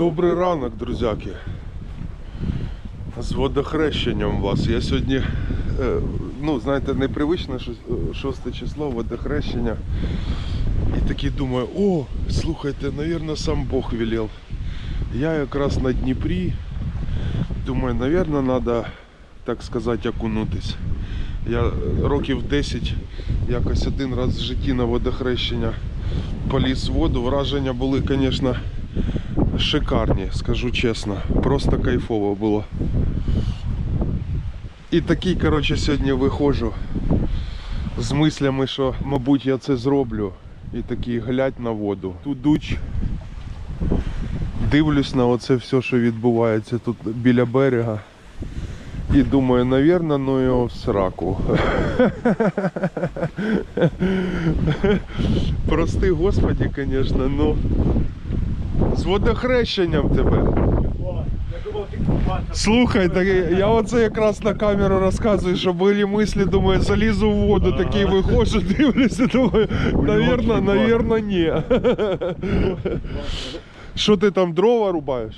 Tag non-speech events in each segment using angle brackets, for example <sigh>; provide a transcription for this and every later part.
Добрий ранок, друзяки. З водохрещенням вас. Я сьогодні, е, ну, знаєте, непривичне шос- е, 6 число, водохрещення. І такий думаю, о, слухайте, навірно, сам Бог велел. Я якраз на Дніпрі. Думаю, навірно, треба, так сказати, окунутись. Я років 10 якось один раз в житті на водохрещення поліз в воду. Враження були, звісно, шикарні, скажу чесно. Просто кайфово було. І такий, коротше, сьогодні виходжу з мислями, що, мабуть, я це зроблю. І такий глядь на воду. Тут дуч. Дивлюсь на оце все, що відбувається тут біля берега. І думаю, навірно, ну його в сраку. <laughs> Прости, Господі, звісно, ну. З водохрещенням тебе. Слухай, так я оце якраз на камеру розказую, що були мислі, думаю, залізу в воду, такий виходжу, <laughs> дивлюся, думаю, навірно, навірно, ні. Що ти там дрова рубаєш?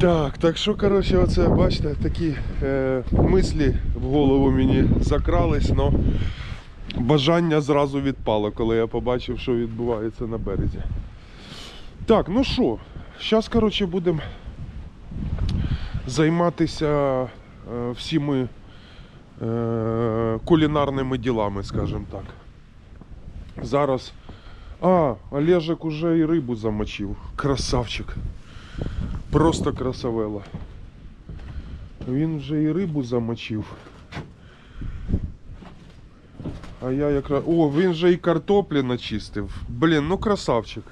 Так, так що, коротше, оце, бачите, такі е, мислі в голову мені закрались, але бажання зразу відпало, коли я побачив, що відбувається на березі. Так, ну що, зараз, коротше, будемо займатися е, всіми е, кулінарними ділами, скажімо так. Зараз. А, Олежик уже і рибу замочив. Красавчик. Просто красавела. Він вже і рибу замочив. А я якраз. О, він вже і картоплі начистив. Блін, ну красавчик.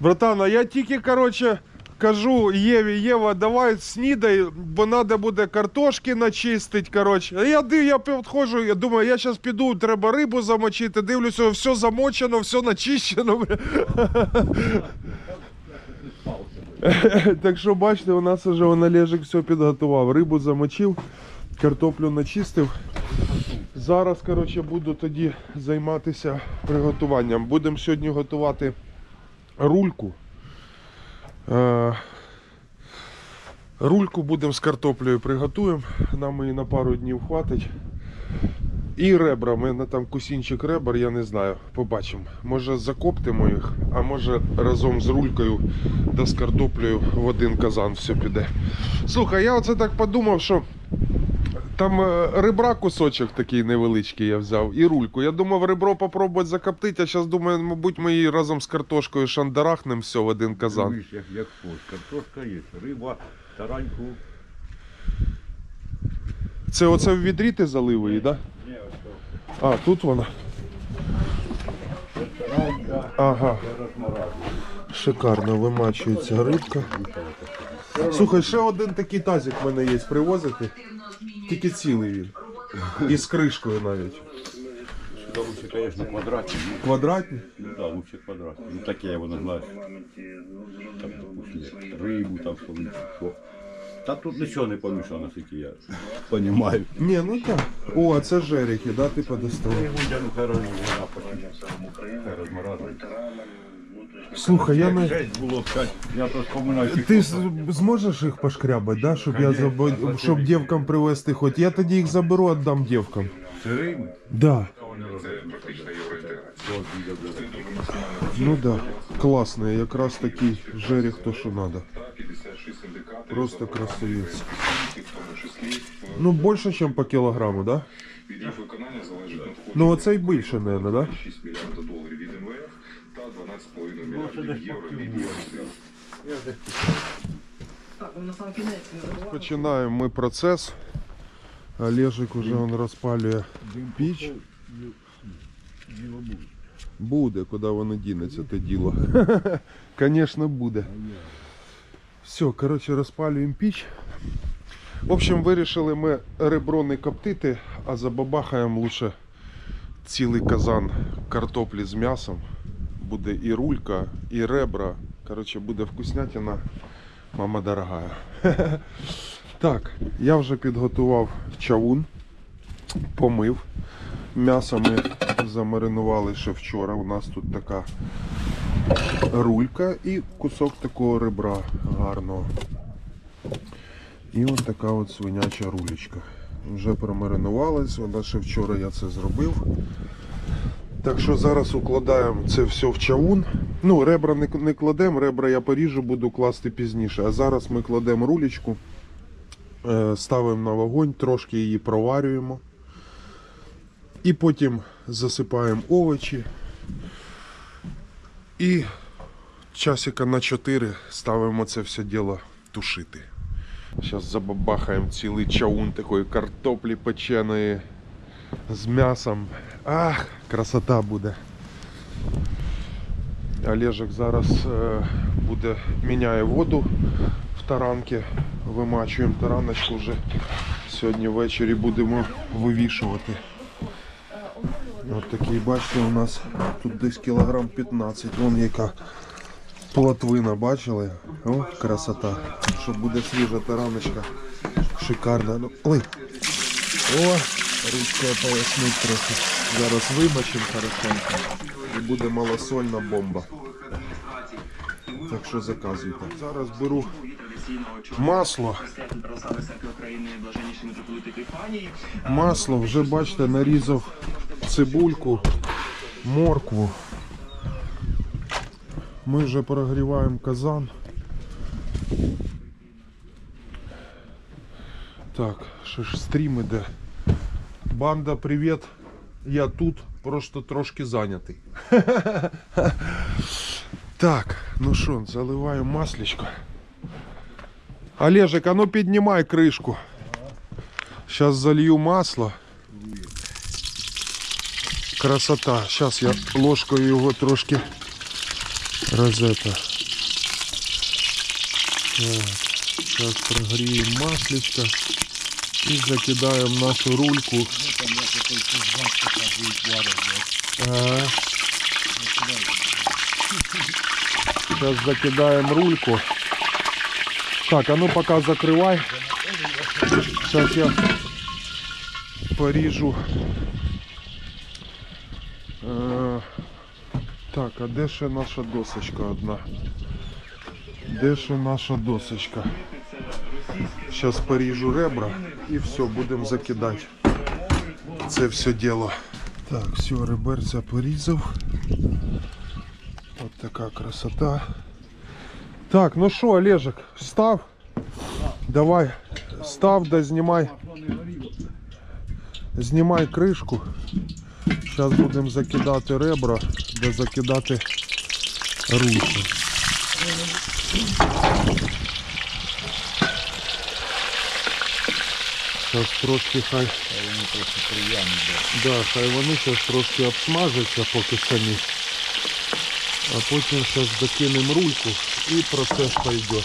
Братан, а я тільки, короче, кажу Єві, Єва, давай снідай, бо треба буде картошки начистити, короче. А я, ди- я підходжу, я думаю, я зараз піду, треба рибу замочити, дивлюся, все замочено, все начищено. <laughs> Так що бачите, у нас вже Олежик все підготував. Рибу замочив, картоплю начистив. Зараз, коротше, буду тоді займатися приготуванням. Будемо сьогодні готувати рульку. Е, Рульку будемо з картоплею приготуємо. Нам її на пару днів хватить. І ребра, у мене там кусінчик ребер, я не знаю, побачимо. Може закоптимо їх, а може разом з рулькою та з картоплею в один казан все піде. Слухай, я оце так подумав, що там е, ребра кусочок такий невеличкий я взяв і рульку. Я думав ребро попробувати закоптити, а зараз думаю, мабуть, ми її разом з картошкою шандарахнем все в один казан. Дивись, як, як хочеш. Картошка є, риба, тараньку. Це оце в відрі ти залив її, так? Ні, ось Да? А, тут вона. то таранька, Ага. Шикарно вимачується рибка. Слухай, ще один такий тазик в мене є привозити. Тільки цілий він. І з кришкою навіть. Да, лучше, конечно, квадратні. Ну, Квадратний. ну да, лучше квадратні. Ну таке воно, знаєш. Там, допустим, рибу там що. Та тут нічого не помішано, скільки я розумію. Ні, ну так. О, а це жерехи, да, ти подостав. Рибу я ну хай Слухай, я не. Жесть було сказати, я то вспоминаю. ці Ти з- зможеш їх пошкрябати, да? щоб я заб... щоб дівкам привезти хоч. Я тоді їх заберу, віддам дівкам. Сирими? Да. Ну да. Класно, якраз такий жерех то, що треба. Просто красавець. Ну, більше, ніж по кілограму, да? Ну, оцей більше, мабуть, да? 6 мільярда доларів від МВФ та 12,5 мільярдів євро від. Починаємо ми процес. Олежик уже он розпалює піч. Буде, куди воно дінеться, те діло. Звісно, буде. <laughs> Все, коротше, розпалюємо піч. В общем, вирішили ми ребро не коптити, а забабахаємо лучше цілий казан картоплі з м'ясом. Буде і рулька, і ребра. Коротше, буде вкуснятина. Мама дорогая. <laughs> Так, я вже підготував чавун, помив. М'ясо ми замаринували ще вчора. У нас тут така рулька і кусок такого ребра гарного. І от така от свиняча рулечка. Вже промаринувалась, вона ще вчора я це зробив. Так що зараз укладаємо це все в чавун. Ну, ребра не, не кладемо, ребра я поріжу, буду класти пізніше. А зараз ми кладемо рулечку, е, ставимо на вогонь, трошки її проварюємо. І потім засипаємо овочі. І часика на 4 ставимо це все діло тушити. Зараз забабахаємо цілий чаун такої картоплі печеної з м'ясом. Ах, красота буде. Олежик зараз е, буде, міняє воду в таранки. Вимачуємо тараночку вже. Сьогодні ввечері будемо вивішувати. От такий, бачите, у нас тут десь кілограм 15. Вон яка плотвина, бачили? О, красота. Що буде свіжа тараночка. Шикарна. Ну, ой. О, ручкою пояснить трохи. Зараз вимочимо хорошенько. І буде малосольна бомба. Так що заказуйте. Зараз беру масло. Масло, вже бачите, нарізав цибульку, моркву. Ми вже прогріваємо казан. Так, що ж стрім іде. Банда, привіт. Я тут, просто трошки зайнятий. <laughs> Так, ну що, заливаю маслечко. Олежик, а ну піднімай кришку. Сейчас залью масло. Красота. Сейчас я ложкою його трошки розета. Сейчас прогріємо маслечко і закидаємо нашу рульку. Сейчас закидаем рульку. Так, а ну пока закрывай. Сейчас я поріжу. Е, так, а де ще наша досочка одна? Де ще наша досочка? Зараз поріжу ребра і все, будемо закидати. Це все діло. Так, все, реберця порізав. От така красота. Так, ну що, Олежик, став? Давай, став, да знімай. Знімай кришку. Зараз будемо закидати ребра, да закидати руки. Зараз трошки хай. Да, хай вони зараз трошки обсмажаться поки самі. А потім зараз докинемо рульку і процес пойде.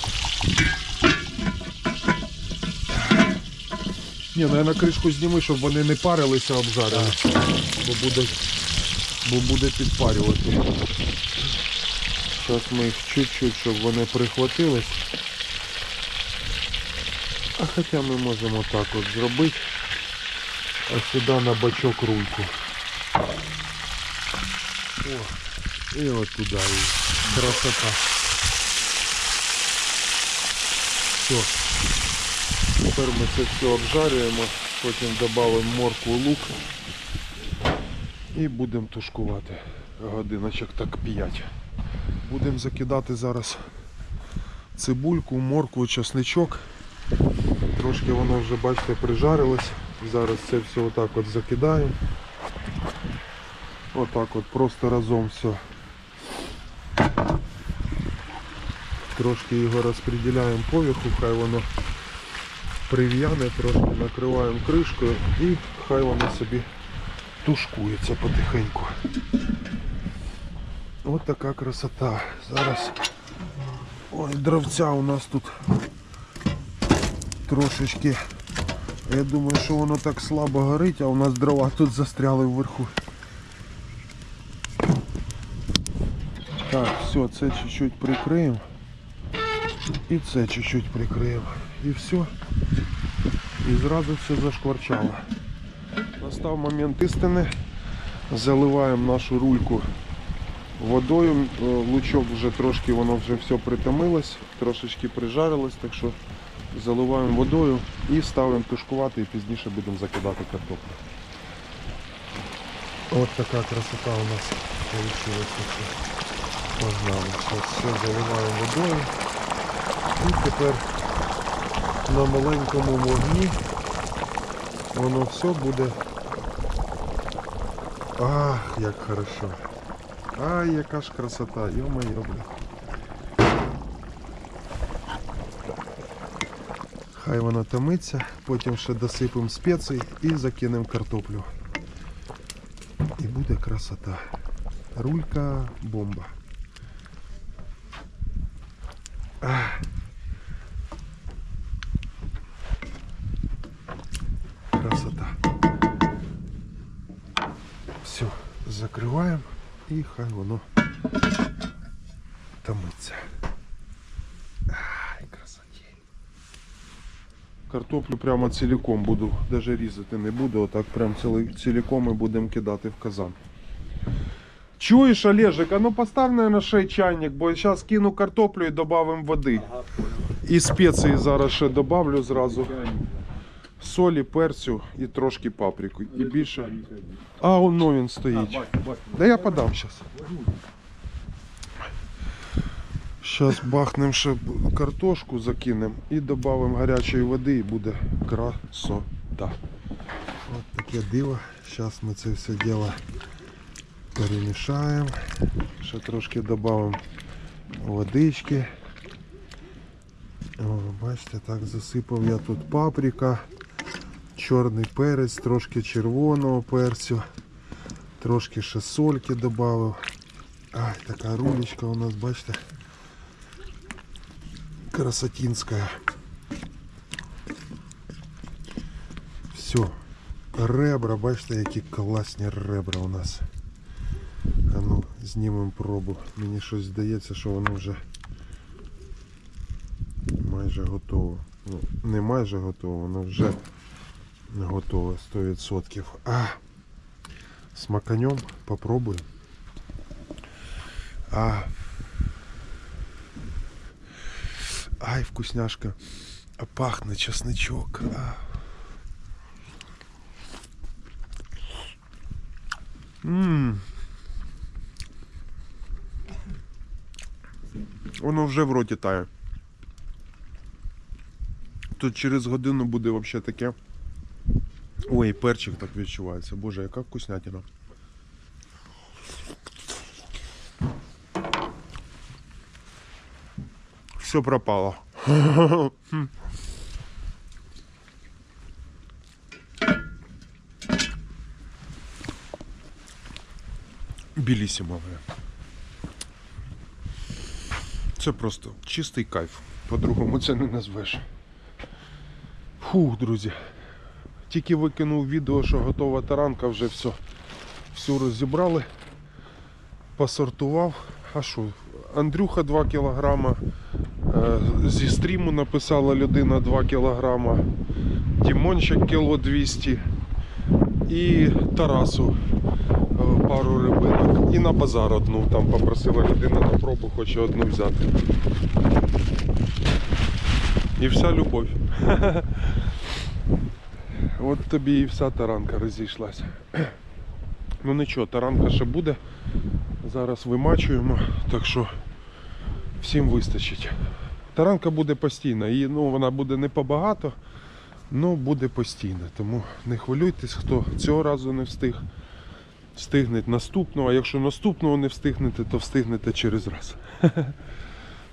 Ні, ну я на кришку зніму, щоб вони не парилися, обжарилися. Бо буде, бо буде підпарювати. Зараз ми їх чуть-чуть, щоб вони прихватились. А хоча ми можемо так от зробити. А сюди на бачок рульку. О, і от туди. Красота. Все. Тепер ми це все обжарюємо, потім додамо моркву лук і будемо тушкувати годиночок так 5. Будемо закидати зараз цибульку, моркву, чесничок. Трошки воно вже, бачите, прижарилось. Зараз це все отак от закидаємо. Отак от просто разом все. Трошки його розподіляємо поверху, хай воно прив'яне, трошки накриваємо кришкою і хай воно собі тушкується потихеньку. Ось така красота. Зараз ой, дровця у нас тут трошечки. Я думаю, що воно так слабо горить, а у нас дрова тут застряли вверху. Так, все, це чуть-чуть прикриємо. І це чуть-чуть прикриємо. І все. І зразу все зашкварчало. Настав момент істини. Заливаємо нашу рульку водою. Е, Лучок вже трошки воно вже все притомилось, трошечки прижарилось, так що заливаємо водою і ставимо тушкувати і пізніше будемо закидати картоплю. От така красота у нас вийшла. Погнали. Зараз все заливаємо водою. І тепер на маленькому вогні воно все буде. Ах, як хорошо. Ай, яка ж красота, йо-моє, бля. Хай воно томиться, потім ще досипемо спецій і закинемо картоплю. І буде красота. Рулька бомба. Красота. Все, закриваємо і хай воно томиться. Ай, красоті. Картоплю прямо ціліком буду, даже різати не буду, отак прям ціліком і будемо кидати в казан. Чуєш, Олежик, а ну постав, наверное, ще чайник, бо зараз кину картоплю і додамо води. І спеції зараз ще добавлю зразу. Солі, перцю і трошки паприку. І більше. А, воно він стоїть. Да я подам зараз. Зараз бахнемо ще картошку, закинемо і додамо гарячої води і буде красота. От таке диво. Зараз ми це все діло перемішаємо. Ще трошки додамо водички. О, бачите, так засипав я тут паприка, чорний перець, трошки червоного перцю, трошки ще сольки додав. Ай, така рулечка у нас, бачите, красотинська. Все. Ребра, бачите, які класні ребра у нас. А ну, знімемо пробу. Мені щось здається, що воно вже майже готово. Ну, не майже готово, воно вже готове 100%. А, смаканем попробуем. А, ай, вкусняшка. А пахнет чесночок. А. М. Воно вже в роті тає. Тут через годину буде взагалі таке. Ой, перчик так відчувається. Боже, яка вкуснятина. Все пропало. Білісімо. бля. Це просто чистий кайф. По-другому це не назвеш. Фух, друзі. Тільки викинув відео, що готова таранка, вже все. Всю розібрали, посортував. А що? Андрюха 2 кілограма. Е, Зі стріму написала людина 2 кілограма. Дімончик кіло 200. І Тарасу е, пару рибинок. І на базар одну. Там попросила людина на пробу, хоче одну взяти. І вся любов. <laughs> От тобі і вся таранка розійшлася. Ну нічого, таранка ще буде. Зараз вимачуємо, так що всім вистачить. Таранка буде постійна, і ну, вона буде не побагато, але буде постійна. Тому не хвилюйтесь, хто цього разу не встиг. Встигне наступного, а якщо наступного не встигнете, то встигнете через раз. <laughs>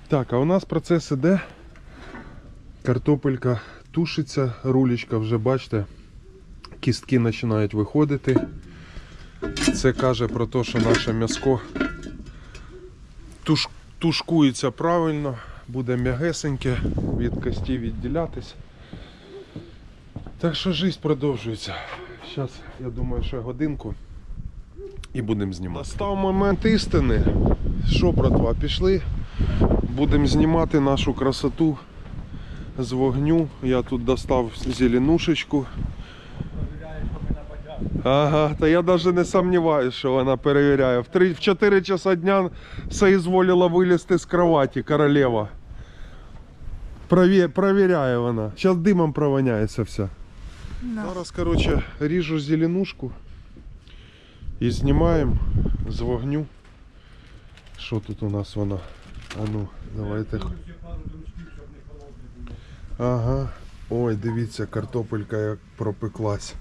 Так, а у нас процес іде. Картопелька тушиться, рулечка вже бачите, кістки починають виходити. Це каже про те, що наше м'яско туш, тушкується правильно, буде м'ягесеньке, від кості відділятись. Так що життя продовжується. Зараз, я думаю, ще годинку і будемо знімати. Настав момент істини. Що, братва, пішли? Будемо знімати нашу красоту з вогню. Я тут достав зеленушечку. Ага, та я навіть не сумніваюся, що вона перевіряє. В, 3, в 4 часа дня соізволила вилізти з кроваті королева. Провє, провіряє вона. Зараз димом провоняється все. Зараз, коротше, ріжу зеленушку і знімаємо з вогню. Що тут у нас вона? А ну, давайте. Ага. Ой, дивіться, картопелька як пропеклась.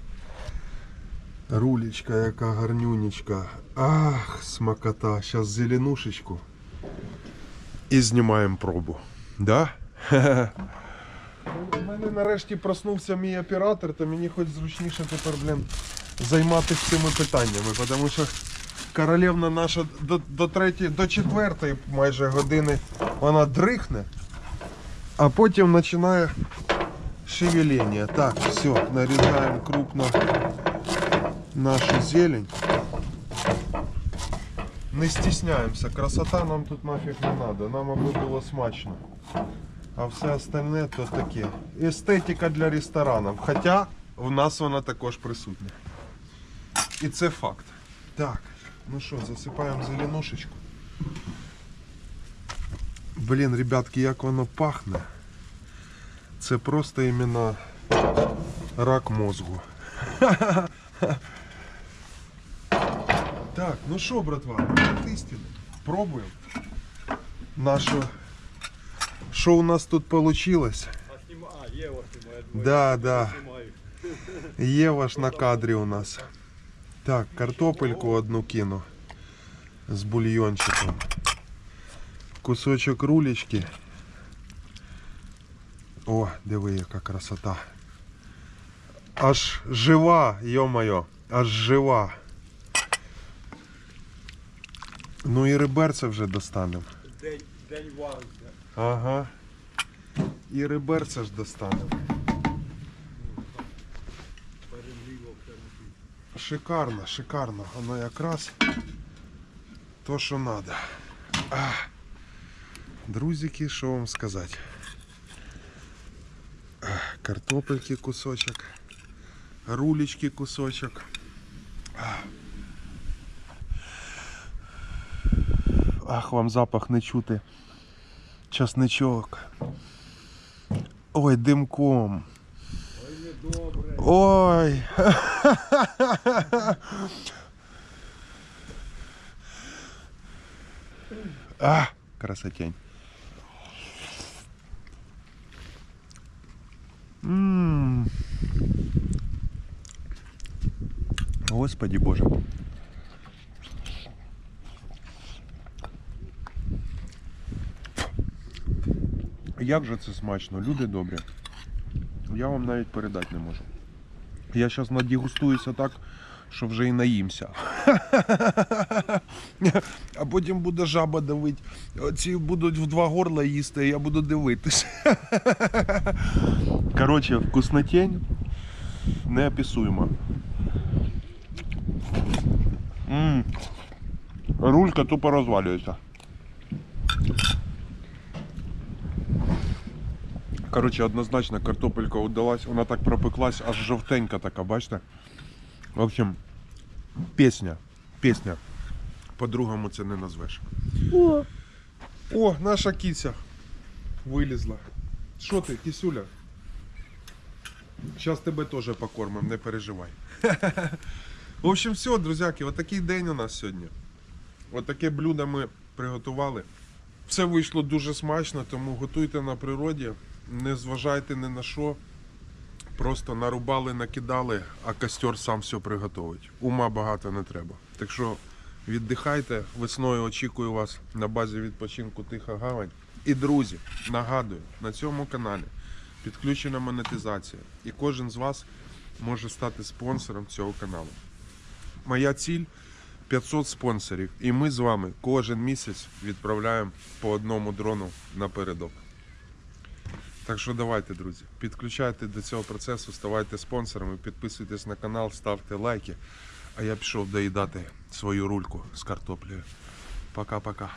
Рулечка, яка гарнюнечка. Ах, смакота. Зараз зеленушечку. І знімаємо пробу. Да? У мене нарешті проснувся мій оператор, то мені хоч зручніше тепер, блін, займатися цими питаннями, тому що королевна наша до, до третьої, до четвертої майже години вона дрихне, а потім починає шевеление. Так, все, нарізаємо крупно нашу зелень. Не стісняємося, красота нам тут нафіг не треба, нам аби було смачно. А все остальне то таке. Естетика для ресторанів. Хоча в нас вона також присутня. І це факт. Так, ну що, засипаємо зеленушечку. Блін, ребятки, як воно пахне. Це просто іменно рак мозгу. <laughs> Так, ну що, братва, от істина. Пробуємо. Нашу. Що у нас тут вийшло? А, Єва знімає. Да, да. Єва ж на кадрі у нас. Так, картопельку одну кину з бульйончиком. Кусочок рулечки. О, диви, яка красота. Аж жива, йо-моє, аж жива. Ну і реберця вже достанемо. День, день валка. Ага. І реберця ж достанемо. Шикарно, шикарно. Воно якраз то, що треба. Друзики, що вам сказати? Картопельки кусочок, рулечки кусочок. Ах, вам запах не чути. Часничок. Ой, димком. Ой. <laughs> А, красотень. М. Господи Боже. Як же це смачно, люди добрі. Я вам навіть передати не можу. Я зараз надігустуюся так, що вже і наїмся. <laughs> А потім буде жаба давить. Ці будуть в два горла їсти, а я буду дивитись. <laughs> Коротше, вкуснотень неописуємо. Рулька тупо розвалюється. Коротше, однозначно картопелька удалась, вона так пропеклась, аж жовтенька така, бачите? В общем, пісня. Пісня. По-другому це не назвеш. О, О, наша кіця вилізла. Що ти, кісюля? Зараз тебе теж покормимо, не переживай. <laughs> В общем, все, друзяки, отакий день у нас сьогодні. Отаке блюдо ми приготували. Все вийшло дуже смачно, тому готуйте на природі, не зважайте ні на що. Просто нарубали, накидали, а костер сам все приготовить. Ума багато не треба. Так що віддихайте. Весною очікую вас на базі відпочинку Тиха Гавань. І друзі, нагадую, на цьому каналі підключена монетизація. І кожен з вас може стати спонсором цього каналу. Моя ціль 500 спонсорів. І ми з вами кожен місяць відправляємо по одному дрону напередок. Так що давайте, друзі, підключайте до цього процесу, ставайте спонсорами, підписуйтесь на канал, ставте лайки. А я пішов доїдати свою рульку з картоплею. Пока-пока.